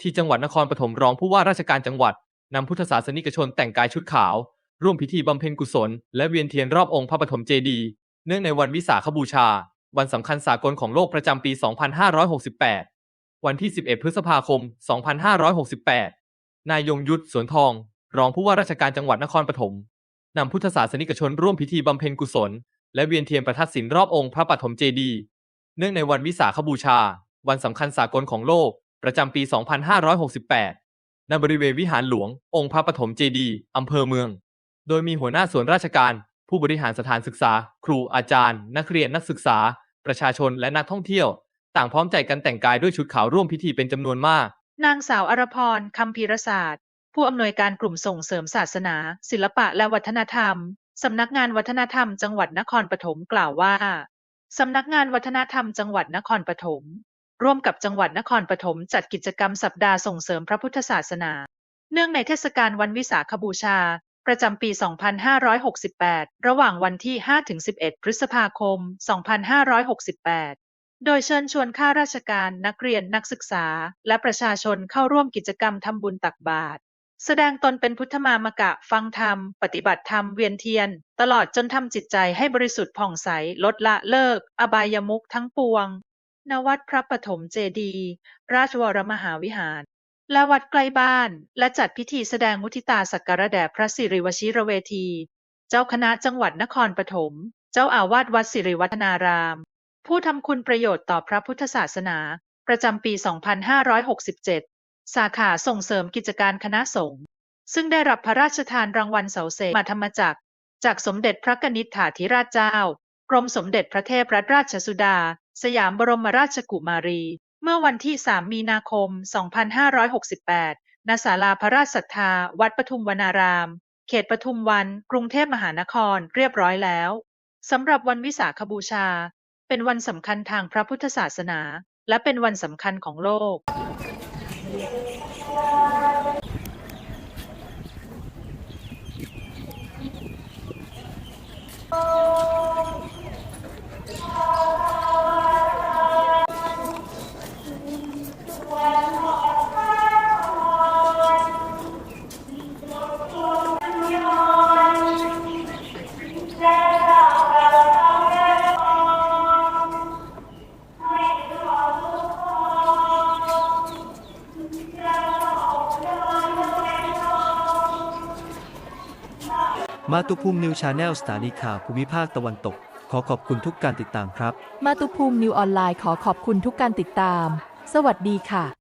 ที่จังหวัดนครปฐมรองผู้ว่าราชการจังหวัดนำพุทธศาสนิกชนแต่งกายชุดขาว ร่วมพิธีบำเพ็ญกุศล และเวียนเทียนรอบองค์พระปฐมเจดีย์เนื่องในวันวิสาขบูชา วันสำคัญสากลของโลกประจำปี 2568 วันที่ 11 พฤษภาคม 2568 นายยงยุทธสวนทอง รองผู้ว่าราชการจังหวัดนครปฐมนำพุทธศาสนิกชนร่วมพิธีบำเพ็ญกุศล และเวียนเทียนประทัดศีลรอบองค์พระปฐมเจดีย์เนื่องในวันวิสาขบูชา วันสำคัญสากลของโลก ประจำปี 2568 ณ บริเวณวิหารหลวง องค์พระปฐมเจดีย์อำเภอเมือง โดยมีหัวหน้าส่วนราชการ ผู้บริหารสถานศึกษา ครูอาจารย์ นักเรียนนักศึกษา ประชาชนและนักท่องเที่ยว ต่างพร้อมใจกันแต่งกายด้วยชุดขาวร่วมพิธีเป็นจำนวนมาก นางสาวอรพรคำพีรศาสตร์ ผู้อำนวยการกลุ่มส่งเสริมศาสนา ศิลปะและวัฒนธรรมสำนักงานวัฒนธรรมจังหวัดนครปฐมกล่าวว่าสำนักงานวัฒนธรรมจังหวัดนครปฐม ร่วมกับจังหวัดนครปฐมจัดกิจกรรมสัปดาห์ส่งเสริมพระพุทธศาสนา เนื่องในเทศกาลวันวิสาขบูชา ประจำปี 2568 ระหว่างวันที่ 5-11 พฤษภาคม 2568 โดยเชิญชวนข้าราชการนักเรียนนักศึกษา และประชาชนเข้าร่วมกิจกรรมทำบุญตักบาตรแสดงตนเป็นพุทธมามกะฟังธรรม ปฏิบัติธรรมเวียนเทียน ตลอดจนทำจิตใจให้บริสุทธิ์ผ่องใสลดละเลิก อบายมุขทั้งปวง ณ วัดพระปฐมเจดีย์ ราชวรมหาวิหาร และวัดใกล้บ้าน และจัดพิธีแสดงมุทิตาสักการะแด่พระสิริวชิรเวที เจ้าคณะจังหวัดนครปฐม เจ้าอาวาสวัดสิริวัฒนาราม ผู้ทำคุณประโยชน์ต่อพระพุทธศาสนา ประจำปี 2567 สาขาส่งเสริมกิจการคณะสงฆ์ ซึ่งได้รับพระราชทานรางวัลเสาเสมาธรรมจักร จากสมเด็จพระกนิษฐาธิราชเจ้า กรมสมเด็จพระเทพรัตนราชสุดา สยามบรมราชกุมารี เมื่อวันที่ 3 มีนาคม 2568 ณ ศาลาพระราชศรัทธา วัดปทุมวนาราม เขตปทุมวัน กรุงเทพมหานคร เรียบร้อยแล้ว สำหรับวันวิสาขบูชา เป็นวันสำคัญทางพระพุทธศาสนา และเป็นวันสำคัญของโลก มาตุภูมินิวชาแนลสถานีข่าวภูมิภาคตะวันตก ขอขอบคุณทุกการติดตามครับ มาตุภูมินิวออนไลน์ขอขอบคุณทุกการติดตาม สวัสดีค่ะ